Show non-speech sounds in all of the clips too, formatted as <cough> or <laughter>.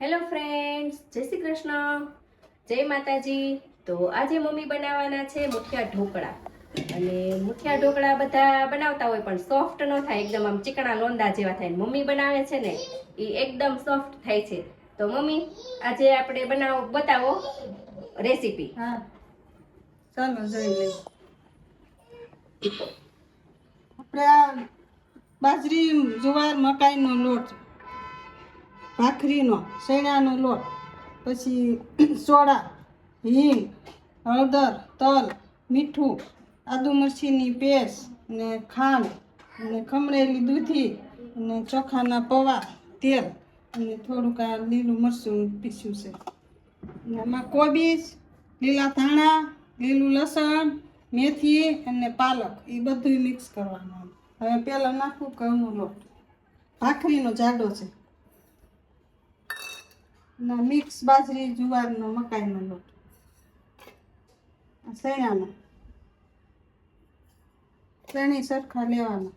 Hello friends જય શ્રી કૃષ્ણ. જય માતાજી. તો આજે મમ્મી બનાવવાના છે મુઠિયા ઢોકળા. અને મુઠિયા ઢોકળા બધા બનાવતા હોય પણ સોફ્ટ ન થાય, એકદમ આમ ચીકણા લોંદા જેવા થાય. મમ્મી બનાવે છે ને, એ એકદમ સોફ્ટ થાય છે. તો મમ્મી, આજે આપણે બનાવો, બતાવો રેસીપી હા. ચાલો, જોઈ આપણે બાજરી, જુવાર, મકાઈનો લોટ ભાખરીનો, શેણાનો લોટ, પછી <clears throat> સોડા, હિંગ, હળદર, તલ, મીઠું, આદુ મરચીની પેસ્ટ ને ખાંડ અને ખમણેલી દૂધી અને ચોખાના પૌવા, તેલ અને થોડુંક આ લીલું મરચું પીસ્યું છે. એમાં કોબીજ, લીલા ધાણા, લીલું લસણ, મેથી અને પાલક એ બધું મિક્સ કરવાનું. હવે પહેલાં નાખવું ઘઉંનો લોટ. ભાખરીનો જાડો છે. અને મિક્સ બાજરી, જુવારનો મકાઈનો લોટ. શેણાનો. ત્રણેય સરખા લેવાના.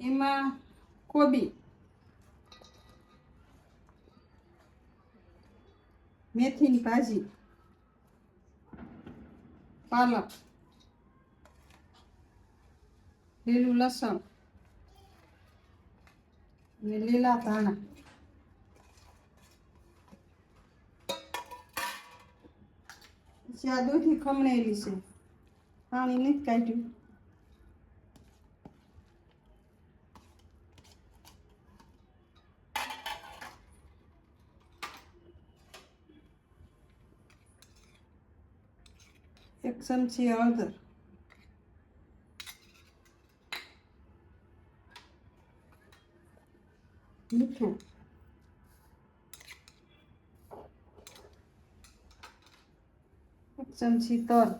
એમાં કોબી. મેથીની ભાજી. પાલક. લીલું લસણ. અને લીલા ધાણા. પછી આ દૂધી ખમણેલી છે. પાણી નથી કાઢ્યું. એક ચમચી હળદર. મીઠું. ચમચી તલ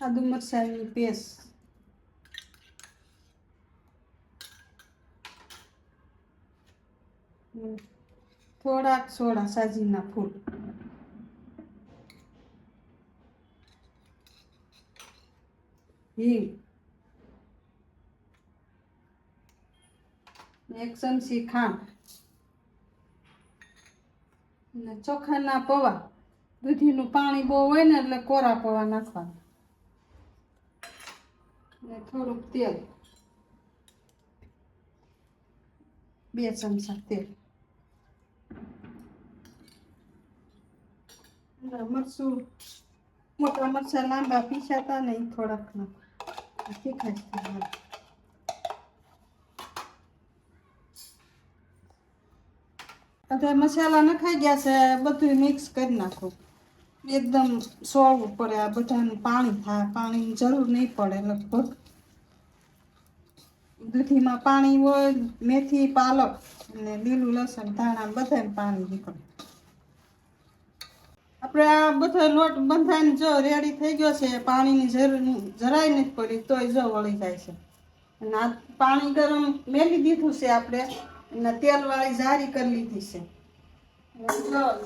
આદુ મરચાંની પેસ્ટ. થોડાક સોડા સાજીના ફૂલ. હિંગ. એક ચમચી ખાંડ ને ચોખાના પૌવા. દૂધીનું પાણી બહુ હોય ને એટલે કોરા પૌવા નાખવાના. ને થોડુંક તેલ. બે ચમચા તેલ. મરચું, મોટા મરચાં લાંબા પીસાતા ને એ થોડાક નાખો તીખાશ અત્યારે મસાલા નખાઈ ગયા છે બધું મિક્સ કરી નાખો. એકદમ સોળવું પડે આ બધાનું પાણી થાય, પાણીની જરૂર નહીં પડે લગભગ. દૂધીમાં પાણી હોય, મેથી, પાલક અને લીલું લસણ, ધાણા બધાને પાણી નીકળે. આપણે આ બધો લોટ બંધાઈને જો રેડી થઈ ગયો છે, પાણીની જરૂર જરાય નથી પડી, તોય જો વળી જાય છે. અને આ પાણી ગરમ મેલી દીધું છે આપણે. અને તેલવાળી જારી કરી લીધી છે.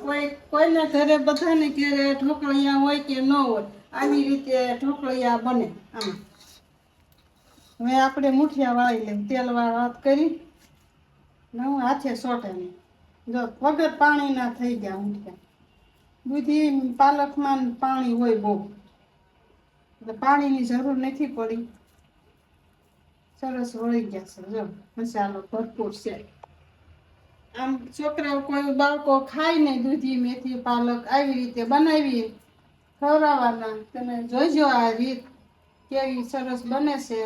કોઈ, કોઈના ઘરે બધાને ઘરે ઢોકળિયા હોય કે ન હોય, આવી રીતે ઢોકળિયા બને આમાં. હવે આપણે મુઠિયા વાળી લઈએ તેલવાળા વાત કરી. ને હું હાથે સોટે નહીં. જો, વગર પાણીના થઈ ગયા મુઠિયા. બધી પાલકમાં પાણી હોય બહુ. એટલે પાણીની જરૂર નથી પડી. સરસ વળી ગયા છે. જો, મસાલો ભરપૂર છે. આમ છોકરાઓ કોઈ બાળકો ખાય ને દૂધી મેથી, પાલક, આવી રીતે બનાવી ખવડાવવાના. તમે જોઈજો આ રીત કેવી સરસ બને છે.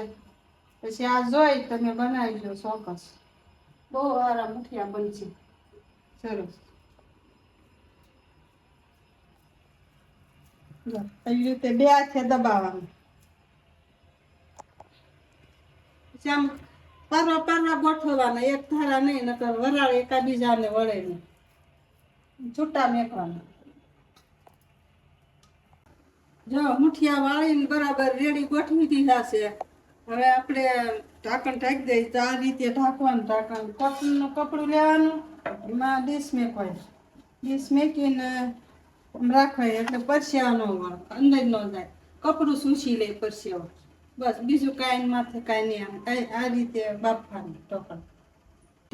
પછી આ જોઈ તમે બનાવીજો ચોક્કસ. બહુ સારા મુઠિયા બનશે. સરસ. એવી રીતે બે હાથે દબાવવાનું. પછી આમ પારવા પારવા ગોઠવવાના, એક ધારા નહીં, નકર વરાળ એકાબીજાને વળે નહીં. છૂટા મેકવાના. જો મુઠિયા વાળીને બરાબર રેડી ગોઠવી દીધા છે. હવે આપણે ઢાંકણ ઢાંકી દઈએ, તો આ રીતે ઢાંકવાનું ઢાંકણ. કોટનનું કપડું લેવાનું, એમાં ડીશ મેકવાય. ડીશ મેકીને રાખવાય, એટલે પરસ્યા અંદર ન જાય. કપડું સૂસી લે પરસ્યો બસ, બીજું કાંઈ માથે કાંઈ નહીં આ- રીતે બાફવાનું, ટોપર.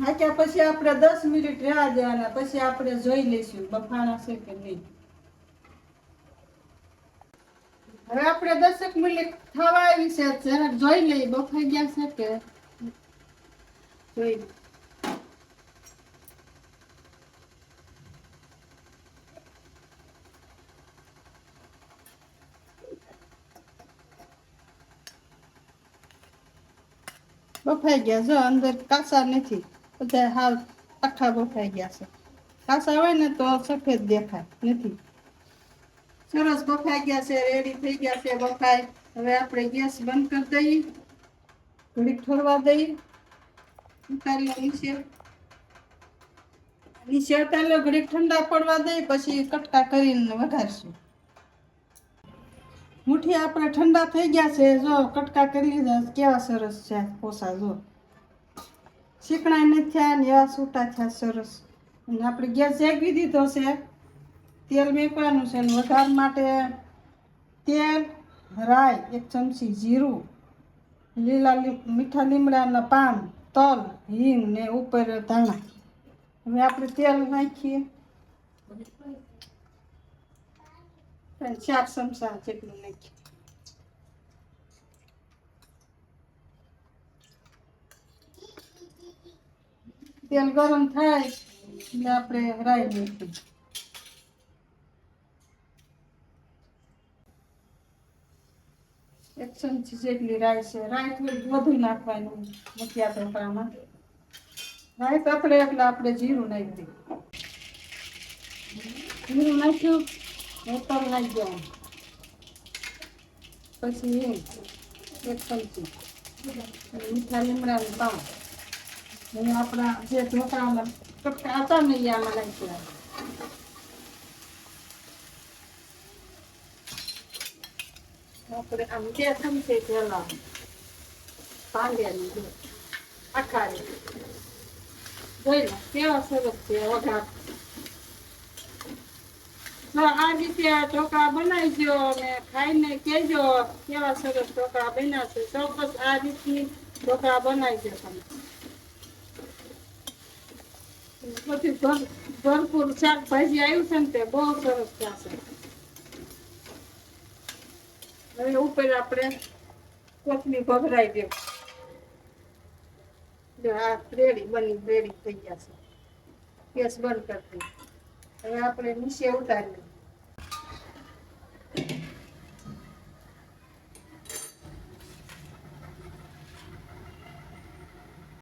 ઢાંક્યા પછી આપણે દસ મિનિટ રહેવા દેવાના પછી આપણે જોઈ લઈશું બફાણા છે કે નહીં. હવે આપણે દસેક મિનિટ થવા આવી છે જોઈ લઈએ, બફાઈ ગયા છે કે? જોઈ લઈએ. બફાઈ ગયા. જો અંદર કાસા નથી, બધા હાવ આખા બફાઈ ગયા છે. કાસા હોય ને તો સફેદ દેખાય, નથી. સરસ બફાઈ ગયા છે રેડી થઈ ગયા છે બફાઈ હવે આપણે ગેસ બંધ કરી દઈએ. ઘડીક ઠરવા દઈએ. ઉતારીએ નીચે. નીચે ઉતારી ઘડીક ઠંડા પડવા દઈએ, પછી કટકા કરીને વઘારશું મુઠ્ઠી આપણે ઠંડા થઈ ગયા છે. જો કટકા કરી લીધા કેવા સરસ છે પોસા, જો. શીકણા નથી થયા ને એવા છૂટા થયા સરસ. અને આપણે ગેસ શેકવી દીધો છે. તેલ મેકવાનું છે ને વઘાર માટે તેલ, રાઈ, એક ચમચી જીરું, લીલા મીઠા લીમડાના પાન, તલ, હિંગ ને ઉપર ધાણા. હવે આપણે તેલ નાખીએ. ચાર ચમચા જેટલું નાખ્યું તેલ ગરમ થાય એટલે આપણે રાઈ નાખીએ એક ચમચી જેટલી રાઈ છે રાઈ થોડી વધુ નાખવાની મઠિયા ઢોકળામાં રાઈ આપણે એટલે આપણે જીરું નાખી દઈએ જીરું નાખ્યું હોટલ નાખી દેવાનું પછી હિંગ એક ચમચી અને મીઠા લીમડાનું પાન અને આપણા જે ઢોકળામાં કટકા હતા ને એ આમાં નાખી દેવાના. આપણે આમ બે ચમચી પેલા પાંડ્યાની જો આખારી જોઈ લો કેવા સરસ છે વઘાર આ રીતે ઢોકળા બનાવજો અને ખાઈને કહેજો, કેવા સરસ ઢોકળા બન્યા ચોક્કસ આ રીતની ઢોકળા બનાવજો તમે. છે ને બહુ સરસ હવે ઉપર આપણે કોથમી ભભરાઈ દે જો આ રેડી, બની રેડી થઈ ગયા છે. ગેસ બંધ કરી દઈએ. હવે આપણે નીચે ઉતારી